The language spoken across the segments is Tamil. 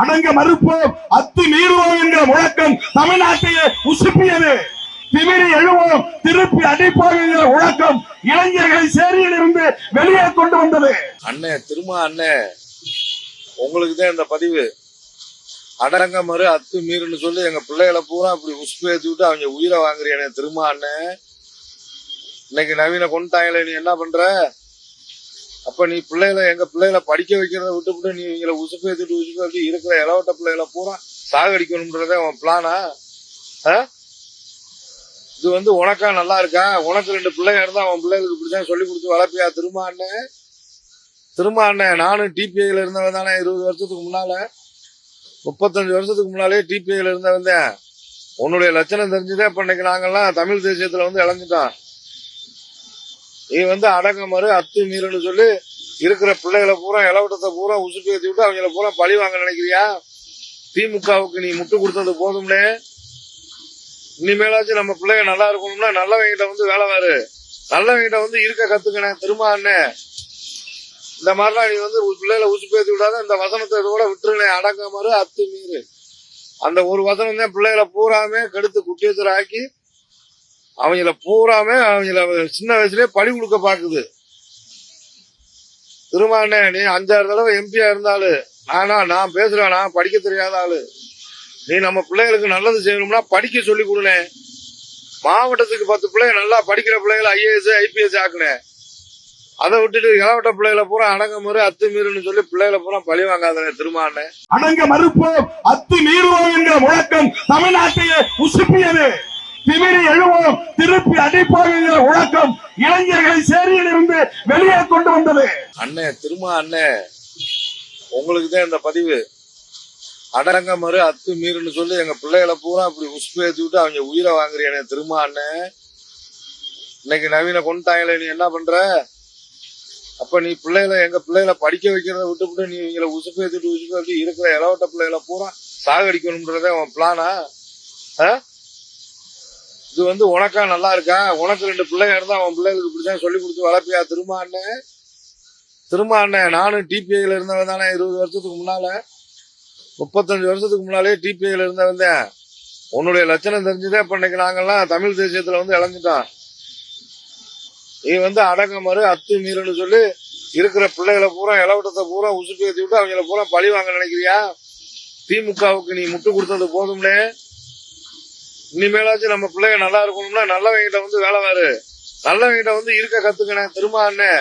அடங்க மறுப்போம். அத்து மீறுவோம் என்கிற முழக்கம் தமிழ்நாட்டையே உசுப்பியது. திமிரி எழுவோம். திருப்பி அடிப்போம் என்கிற முழக்கம் இளைஞர்களை சேரியில் இருந்து வெளியே கொண்டு வந்தது. அண்ணே திரும்ப அண்ணே உங்களுக்கு தான் இந்த பதிவு. அடங்க மறு அத்து மீறுன்னு சொல்லி எங்க பிள்ளைகளை பூரா இப்படி உசுப்பு ஏத்தி விட்டு அவங்க உயிரை வாங்குறியானே திரும்ப அண்ணே. இன்னைக்கு நவீன கொண்டுட்டாங்களே நீ என்ன பண்ற? அப்ப நீ பிள்ளைகளை எங்க பிள்ளைகளை படிக்க வைக்கிறத விட்டுவிட்டு நீ இவங்களை உசுப்பு ஏத்திட்டு உசுப்பு ஏத்தி இருக்கிற இளவட்ட பிள்ளைகளை பூரா சாகடிக்கணும்ன்றதே உன் பிளானா ஆ? இது வந்து உனக்கா நல்லா இருக்கா? உனக்கு ரெண்டு பிள்ளைங்க இருந்தா அவன் பிள்ளைகளுக்கு இப்படிதான் சொல்லி கொடுத்து வளர்ப்பியா? திரும்ப அண்ணன் திரும்ப அண்ணன் நானும் டிபிஐல இருந்தவன் தானே இருபது வருஷத்துக்கு முன்னால? முப்பத்தஞ்சு வருஷத்துக்கு முன்னாலே டிபிஐல இருந்தவன் தான். உன்னுடைய லட்சணம் தெரிஞ்சுதே இப்ப இன்னைக்கு நாங்கெல்லாம் தமிழ் தேசியத்துல வந்து இழந்துட்டோம். நீ வந்து அடங்கமறு அத்து மீறுன்னு சொல்லி இருக்கிற பிள்ளைகளை பூரா இளவட்டத்தை பூரா உசுப்பு ஏற்றி விட்டு அவங்கள பூரா பழி வாங்க நினைக்கிறியா? திமுகவுக்கு நீ முட்டு கொடுத்தது போதும்னே. இனிமேலாச்சும் நம்ம பிள்ளைங்க நல்லா இருக்கணும்னா நல்லவங்கிட்ட வந்து வேலை வாரு நல்லவங்கிட்ட வந்து இருக்க கத்துக்கணேன் திரும்ப அண்ணே. இந்த மாதிரிலாம் நீ வந்து பிள்ளைகளை உசுப்பேத்தி விடாத இந்த வசனத்தை இதோட விட்டுருனே. அடங்க மாதிரி அத்து மீறு. அந்த ஒரு வசனம் தான் பிள்ளைகளை பூராமே கெடுத்து குட்டியத்தர் ஆக்கி அவங்கள பூராமே அவங்கள சின்ன வயசுலயே பழி கொடுக்க பாக்குது திருமாண்ணே நீ அஞ்சாறு தடவை எம்பியா இருந்தாலும் நானா நான் பேசுறேன் நான் படிக்க தெரியாத ஆளு. நீ நம்ம பிள்ளைகளுக்கு நல்லது செய்யணும்னா படிக்க சொல்லி கொடுனே. மாவட்டத்துக்கு பத்து பிள்ளைங்க நல்லா படிக்கிற பிள்ளைகளை ஐஏஎஸ் ஐபிஎஸ் ஆக்குனேன் அதை விட்டுட்டு இளவட்ட பிள்ளைகளை பூரா அடங்க முறை அத்து மீறுன்னு சொல்லி பிள்ளைகளை பூரா பழி வாங்காதே திருமாண்ணே அடங்க மறுப்போம். அத்து மீறுவோம் என்கிற முழக்கம் தமிழ்நாட்டையே உசுப்பியது. திமிரி எழுவோம். திருப்பி அடிப்போம் என்கிற இளைஞர்களை சேரியில் இருந்து வெளியே கொண்டு வந்தது. அண்ணே திரும்ப அண்ணே உங்களுக்கு தான் இந்த பதிவு. அடங்க மறு அத்து மீறுன்னு சொல்லி எங்க பிள்ளைகளை பூரா இப்படி உசுப்பு ஏத்தி விட்டு அவங்க உயிரை வாங்குறியானே திரும்ப அண்ணே. இன்னைக்கு நவீன கொண்டாங்களே நீ என்ன பண்ற? அப்ப நீ பிள்ளைகளை எங்க பிள்ளைகளை படிக்க வைக்கிறத விட்டுவிட்டு நீ இவங்களை உசுப்பு ஏத்திட்டு உசுப்பு இருக்கிற இளவட்ட பிள்ளைகளை பூரா சாகடிக்கணும்ன்றதே உன் பிளானா ஆ? இது வந்து உனக்கா நல்லா இருக்கா? உனக்கு ரெண்டு பிள்ளைங்க இருந்தா அவன் பிள்ளைகளுக்கு பிடிச்சா சொல்லி கொடுத்து வளர்ப்பியா? திரும்ப அண்ணன் திரும்ப அண்ணன் நானும் டிபிஐல இருந்தவன் தானே இருபது வருஷத்துக்கு முன்னால? முப்பத்தஞ்சு வருஷத்துக்கு முன்னாலே டிபிஐல இருந்தவன் தான் உன்னுடைய லட்சணம் தெரிஞ்சுதே இப்போ இன்னைக்கு நாங்கள்லாம் தமிழ் தேசியத்தில் வந்து இழந்துட்டோம். நீ வந்து அடங்க மறு அத்து மீறுன்னு சொல்லி இருக்கிற பிள்ளைகளை பூரா இளவட்டத்தை பூரா உசுப்பு ஏற்றி விட்டு அவங்கள பூரா பழி வாங்க நினைக்கிறியா? திமுகவுக்கு நீ முட்டு கொடுத்தது போதும்னே. இனிமேலாச்சும் நம்ம பிள்ளைங்க நல்லா இருக்கணும்னா நல்லவங்கிட்ட வந்து வேலை வேறு நல்லவங்கிட்ட வந்து இருக்க கத்துக்கணும் திரும்ப அண்ணே.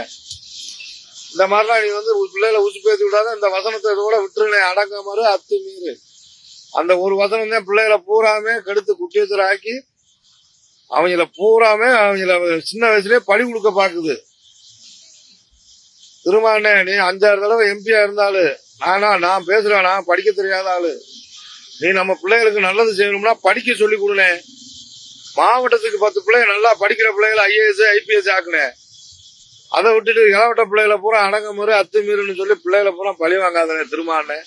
இந்த மாதிரிலாம் நீ வந்து பிள்ளைகளை உச்சி பேசி விடாத இந்த வசனத்தை இதோட விட்டுருனே அடங்க மாதிரி அத்து மீறு. அந்த ஒரு வசனம் தான் பிள்ளைகளை பூராமே கெடுத்து குட்டியத்தில் ஆக்கி அவங்கள பூராமே அவங்கள சின்ன வயசுலயே பழி கொடுக்க பாக்குது திருமாண்ணே நீ அஞ்சாறு தடவை எம்பியா இருந்தாலும் நானா நான் பேசுறேன் நான் படிக்க தெரியாத ஆளு. நீ நம்ம பிள்ளைகளுக்கு நல்லது செய்யணும்னா படிக்க சொல்லி கொடுனே. மாவட்டத்துக்கு பத்து பிள்ளைங்க நல்லா படிக்கிற பிள்ளைகளை ஐஏஎஸ் ஐபிஎஸ் ஆக்குனேன் அதை விட்டுட்டு இளவட்ட பிள்ளைகளை பூரா அடங்க முறை சொல்லி பிள்ளைகளை பூரா பழி வாங்காதனே திருமாண்ணே